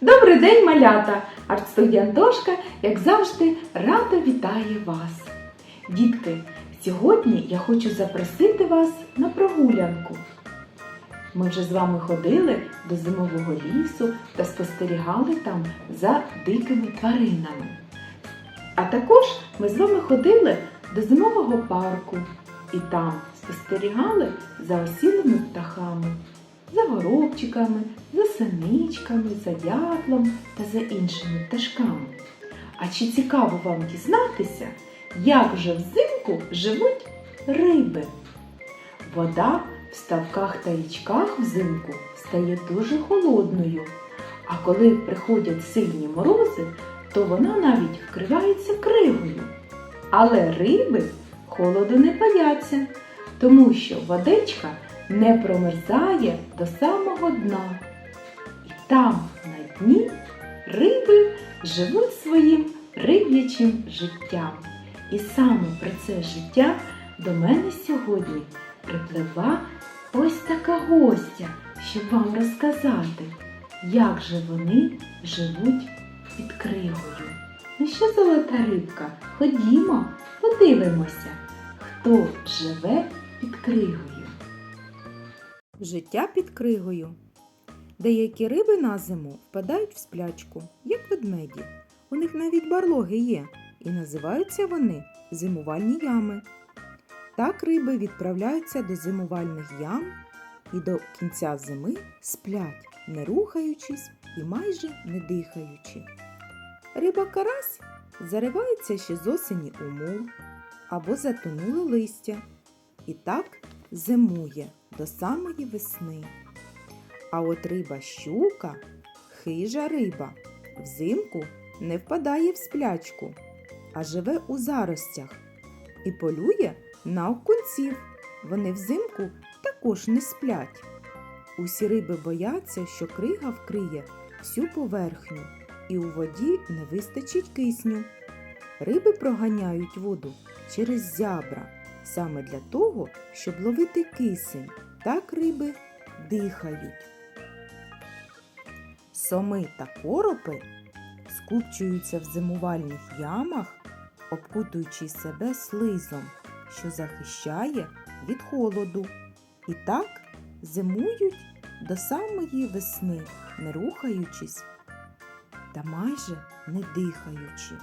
Добрий день, малята! Артстудія Антошка, як завжди, радо вітає вас. Дітки, сьогодні я хочу запросити вас на прогулянку. Ми вже з вами ходили до зимового лісу та спостерігали там за дикими тваринами. А також ми з вами ходили до зимового парку і там спостерігали за осілими птахами, за горобчиками, за синичками, за дятлом та за іншими пташками. А чи цікаво вам дізнатися, як же взимку живуть риби? Вода в ставках та річках взимку стає дуже холодною, а коли приходять сильні морози, то вона навіть вкривається кригою. Але риби холоду не бояться, тому що водичка не промерзає до самого дна. І там, на дні, риби живуть своїм риб'ячим життям. І саме про це життя до мене сьогодні припливла ось така гостя, щоб вам розказати, як же вони живуть під кригою. Ну що, золота рибка, ходімо, подивимося, хто живе під кригою. Життя під кригою. Деякі риби на зиму впадають в сплячку, як ведмеді. У них навіть барлоги є, і називаються вони зимувальні ями. Так риби відправляються до зимувальних ям і до кінця зими сплять, не рухаючись і майже не дихаючи. Риба карась заривається ще з осені у мул або затонуле листя. І так зимує до самої весни. А от риба щука, хижа риба, взимку не впадає в сплячку, а живе у заростях і полює на окунців. Вони взимку також не сплять. Усі риби бояться, що крига вкриє всю поверхню і у воді не вистачить кисню. Риби проганяють воду через зябра саме для того, щоб ловити кисень. Так риби дихають. Соми та коропи скупчуються в зимувальних ямах, обкутуючи себе слизом, що захищає від холоду. І так зимують до самої весни, не рухаючись та майже не дихаючи.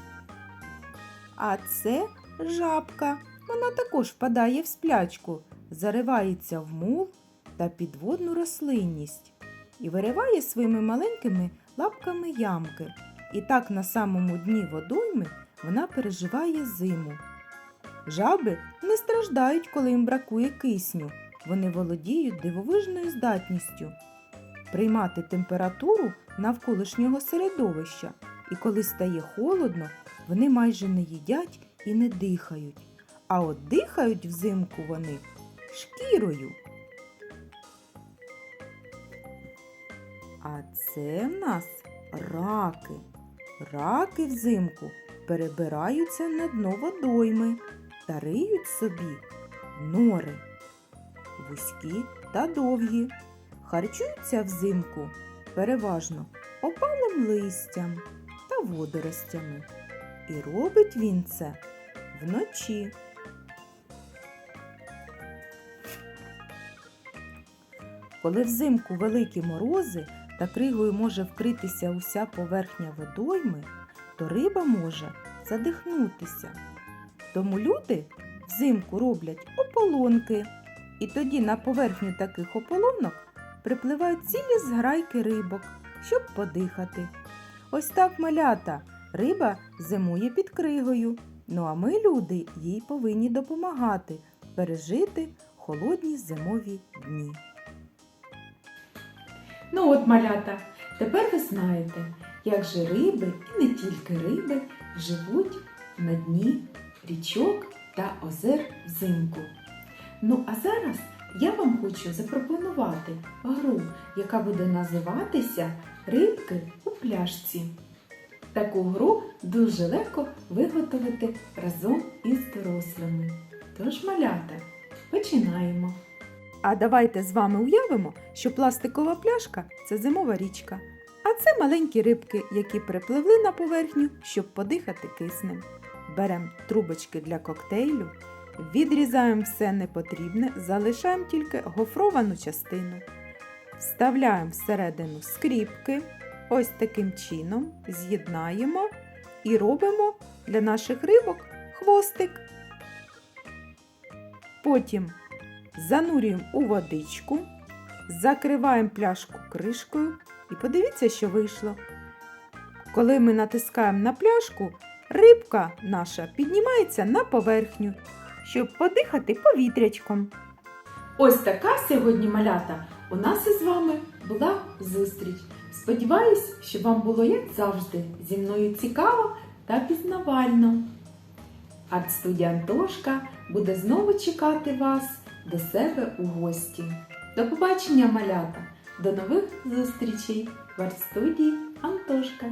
А це жабка. Вона також впадає в сплячку, заривається в мул та підводну рослинність і вириває своїми маленькими лапками ямки. І так на самому дні водойми вона переживає зиму. Жаби не страждають, коли їм бракує кисню. Вони володіють дивовижною здатністю приймати температуру навколишнього середовища, і коли стає холодно, вони майже не їдять і не дихають. А от дихають взимку вони шкірою. А це в нас раки. Раки взимку перебираються на дно водойми та риють собі нори, вузькі та довгі. Харчуються взимку переважно опалим листям та водоростями. І робить він це вночі. Коли взимку великі морози та кригою може вкритися уся поверхня водойми, то риба може задихнутися. Тому люди взимку роблять ополонки, і тоді на поверхню таких ополонок припливають цілі зграйки рибок, щоб подихати. Ось так малята, риба зимує під кригою. Ну а ми, люди, їй повинні допомагати пережити холодні зимові дні. Ну от, малята, тепер ви знаєте, як же риби і не тільки риби живуть на дні річок та озер взимку. Ну а зараз я вам хочу запропонувати гру, яка буде називатися Рибки у пляшці. Таку гру дуже легко виготовити разом із дорослими. Тож, малята, Починаємо. А давайте з вами уявимо, що пластикова пляшка це зимова річка, а це маленькі рибки, які припливли на поверхню, щоб подихати киснем. Беремо трубочки для коктейлю, відрізаємо все непотрібне, залишаємо тільки гофровану частину. Вставляємо всередину скріпки, ось таким чином з'єднаємо і робимо для наших рибок хвостик. Потім занурюємо у водичку, закриваємо пляшку кришкою і подивіться, що вийшло. Коли ми натискаємо на пляшку, рибка наша піднімається на поверхню, щоб подихати повітрячком. Ось така сьогодні малята у нас із вами була зустріч. Сподіваюсь, що вам було, як завжди, зі мною цікаво та пізнавально. Арт-студія Антошка буде знову чекати вас до себе у гості. До побачення, малята! До нових зустрічей в арт-студії Антошка!